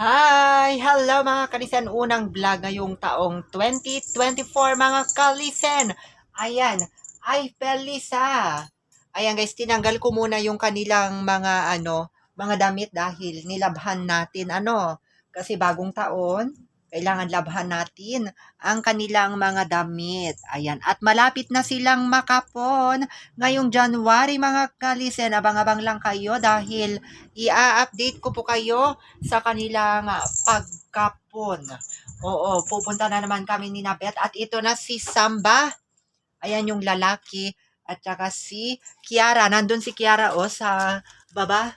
Hi! Hello mga kalisen! Unang vlog ngayong taong 2024 mga kalisen! Ayan, ay Felisa! Ayan guys, tinanggal ko muna yung kanilang mga ano, mga damit dahil nilabhan natin ano. Kasi bagong taon, kailangan labhan natin ang kanilang mga damit. Ayan, at malapit na silang makapon ngayong January mga kalisen. Abang-abang lang kayo dahil i-update ko po kayo sa kanilang pagkapon. Oo, pupunta na naman kami ni Nabet. At ito na si Samba. Ayan yung lalaki. At saka si Kiara. Nandun si Kiara o sa baba.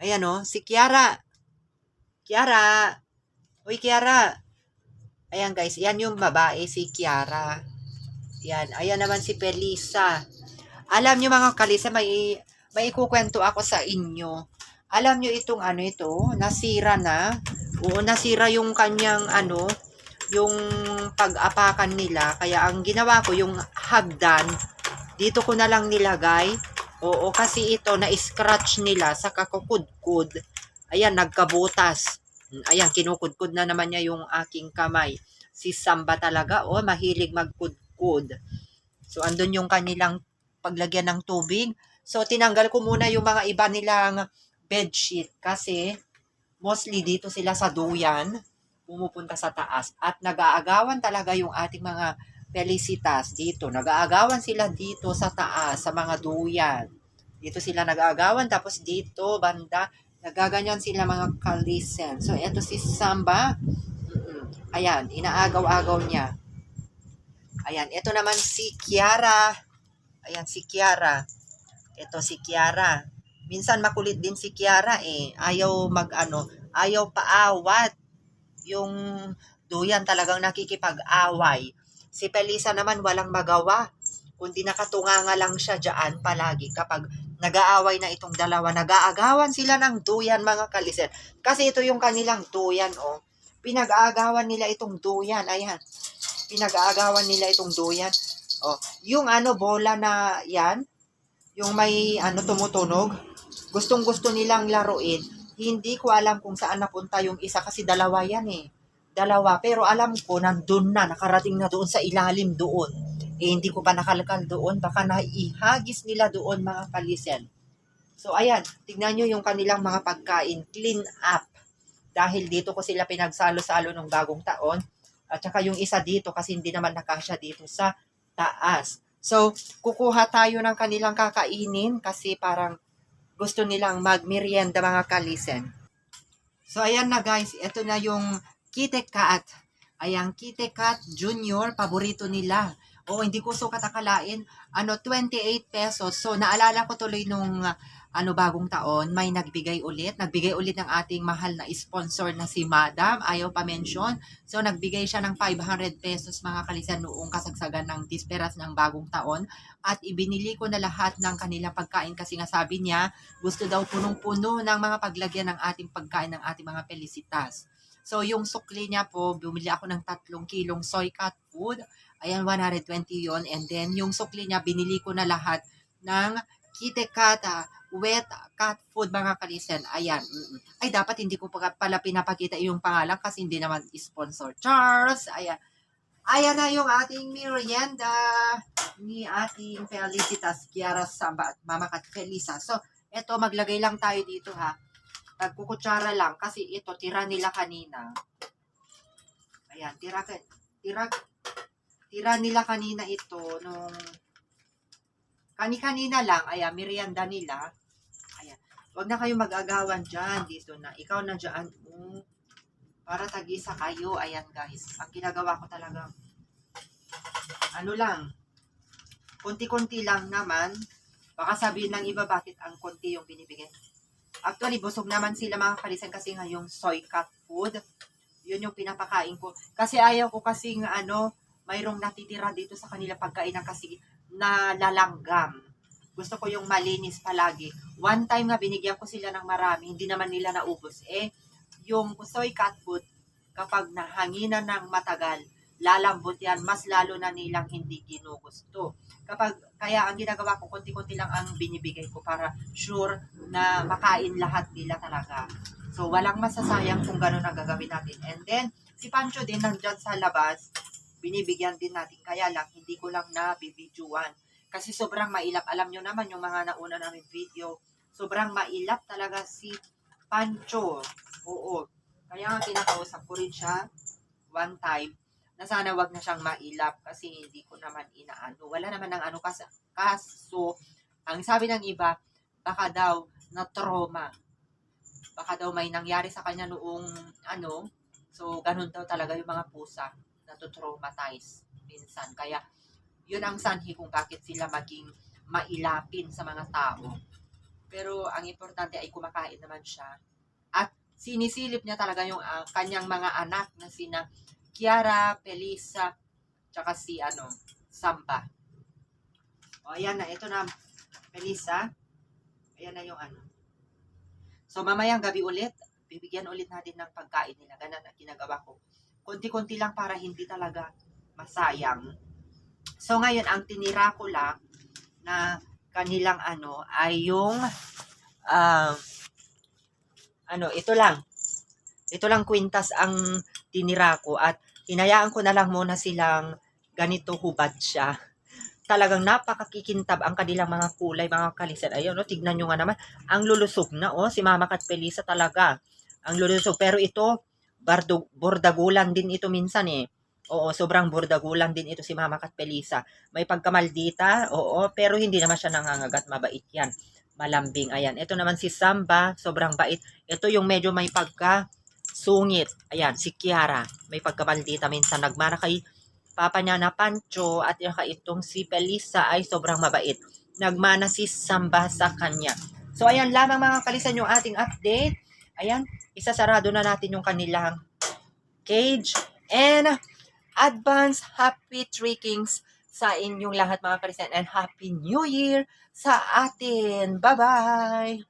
Ayan o, si Kiara. Kiara. Uy, Kiara. Ayan guys, yan yung babae, si Kiara. Yan, ayan naman si Felisa. Alam nyo mga kalisa, may, may ikukwento ako sa inyo. Alam nyo itong ano ito, nasira na. Oo, nasira yung kanyang ano, yung pag-apakan nila. Kaya ang ginawa ko, yung hagdan, dito ko na lang nilagay. Oo, kasi ito, na-scratch nila sa kakukudkud. Ayan, nagkabutas. Ayan, kinukudkud na naman niya yung aking kamay. Si Samba talaga, oh, mahilig magkudkud. So, andun yung kanilang paglagyan ng tubig. So, tinanggal ko muna yung mga iba nilang bedsheet kasi mostly dito sila sa duyan pumupunta sa taas at nag-aagawan talaga yung ating mga felicitas dito. Nag-aagawan sila dito sa taas, sa mga duyan. Dito sila nag-aagawan, tapos dito, banda, nagaganyan sila mga kalisen. So, eto si Samba. Ayan, inaagaw-agaw niya. Ayan, ito naman si Kiara. Ayan, si Kiara. Ito si Kiara. Minsan makulit din si Kiara eh. Ayaw mag ano, ayaw paawat. Yung duyan talagang nakikipag-away. Si Pelisa naman walang magawa. Kundi nakatunganga lang siya dyan palagi kapag nag-aaway na itong dalawa. Nag-aagawan sila ng duyan mga kalisen. Kasi ito yung kanilang duyan oh. Pinag-aagawan nila itong duyan. Ayan. Pinag-aagawan nila itong duyan. Oh, yung ano bola na yan, yung may ano tumutunog, gustong gusto nilang laruin. Hindi ko alam kung saan napunta yung isa kasi dalawa yan eh. Dalawa. Pero alam ko, nandun na, nakarating na doon sa ilalim doon. Eh, hindi ko pa nakalakal doon. Baka naihagis nila doon mga kalisen. So, ayan. Tignan nyo yung kanilang mga pagkain. Clean up. Dahil dito ko sila pinagsalo-salo ng bagong taon. At saka yung isa dito kasi hindi naman nakasya dito sa taas. So, kukuha tayo ng kanilang kakainin kasi parang gusto nilang magmerienda mga kalisen. So, ayan na guys. Ito na yung Kite Kat. Ayan, Kite Kat Junior, paborito nila. Oo, hindi ko so katakalain. Ano, 28 pesos. So, naalala ko tuloy nung uh, ano bagong taon, may nagbigay ulit. Nagbigay ulit ng ating mahal na sponsor na si Madam. Ayaw pa mention. So, nagbigay siya ng 500 pesos mga kalisan noong kasagsagan ng disperas ng bagong taon. At ibinili ko na lahat ng kanilang pagkain kasi nga sabi niya, gusto daw punong-puno ng mga paglagyan ng ating pagkain ng ating mga pelisitas. So, yung sukli niya po, bumili ako ng tatlong kilong soy cat food. Ayan, 120 yon And then, yung sukli niya, binili ko na lahat ng Kite Kat, ah, wet cat food mga kalisen. Ayan. Ay, dapat hindi ko pa pala pinapakita yung pangalan kasi hindi naman sponsor. Charles! Ayan. Ayan na yung ating merienda ni ating Felicitas Kiara Samba at Mama Kat Felisa. So, eto, maglagay lang tayo dito ha. Nagkukutsara lang kasi ito, tira nila kanina. Ayan, tira, tira, tira nila kanina ito nung kani-kanina lang, ayan, merienda nila. Ayan. Huwag na kayo mag-agawan dyan. Dito na. Ikaw na dyan. Mm, para tag-isa kayo. Ayan, guys. Ang ginagawa ko talaga, ano lang, konti-konti lang naman. Baka sabihin ng iba, bakit ang konti yung binibigay. Actually, busog naman sila mga kalisan kasi nga yung soy cat food. Yun yung pinapakain ko. Kasi ayaw ko kasi nga ano, mayroong natitira dito sa kanila pagkain ng kasi na lalanggam. Gusto ko yung malinis palagi. One time nga binigyan ko sila ng marami, hindi naman nila naubos. Eh, yung soy cat food, kapag nahanginan ng matagal, lalambot yan, mas lalo na nilang hindi ginugusto. Kapag, kaya ang ginagawa ko, konti-konti lang ang binibigay ko para sure na makain lahat nila talaga. So, walang masasayang kung gano'n ang gagawin natin. And then, si Pancho din nandyan sa labas, binibigyan din natin. Kaya lang, hindi ko lang na bibidyoan. Kasi sobrang mailap. Alam nyo naman yung mga nauna namin video. Sobrang mailap talaga si Pancho. Oo. Kaya nga kinakausap ko rin siya one time na sana wag na siyang mailap kasi hindi ko naman inaano. Wala naman ng ano kas kaso ang sabi ng iba, baka daw na trauma. Baka daw may nangyari sa kanya noong ano, so ganun daw talaga yung mga pusa na traumatize minsan. Kaya yun ang sanhi kung bakit sila maging mailapin sa mga tao. Pero ang importante ay kumakain naman siya. At sinisilip niya talaga yung ah, kanyang mga anak na sina Kiara, Pelisa, tsaka si ano, Samba. O ayan na, ito na Pelisa. Ayan na yung ano. So mamayang gabi ulit, bibigyan ulit natin ng pagkain nila. Ganun ang ginagawa ko. Konti-konti lang para hindi talaga masayang. So ngayon, ang tinira ko lang na kanilang ano ay yung ah, ano, ito lang. Ito lang kwintas ang tinira ko at hinayaan ko na lang muna silang ganito hubad siya. Talagang napakakikintab ang kanilang mga kulay, mga kalisan. Ayun, no, tignan nyo nga naman. Ang lulusog na, oh. Si Mama Kat Pelisa talaga. Ang lulusog. Pero ito, bardo, bordagulan din ito minsan eh. Oo, sobrang bordagulan din ito si Mama Kat Pelisa. May pagkamaldita, oo, pero hindi naman siya nangangagat. Mabait yan. Malambing. Ayan. Ito naman si Samba, sobrang bait. Ito yung medyo may pagka sungit. Ayan, si Kiara. May pagkamaldita minsan. Nagmana kay papa niya na Pancho at yung itong si Pelisa ay sobrang mabait. Nagmana si Samba sa kanya. So, ayan lamang mga kalisan yung ating update. Ayan, isasarado na natin yung kanilang cage. And, advance happy trickings sa inyong lahat mga kalisan and happy new year sa atin. Bye-bye!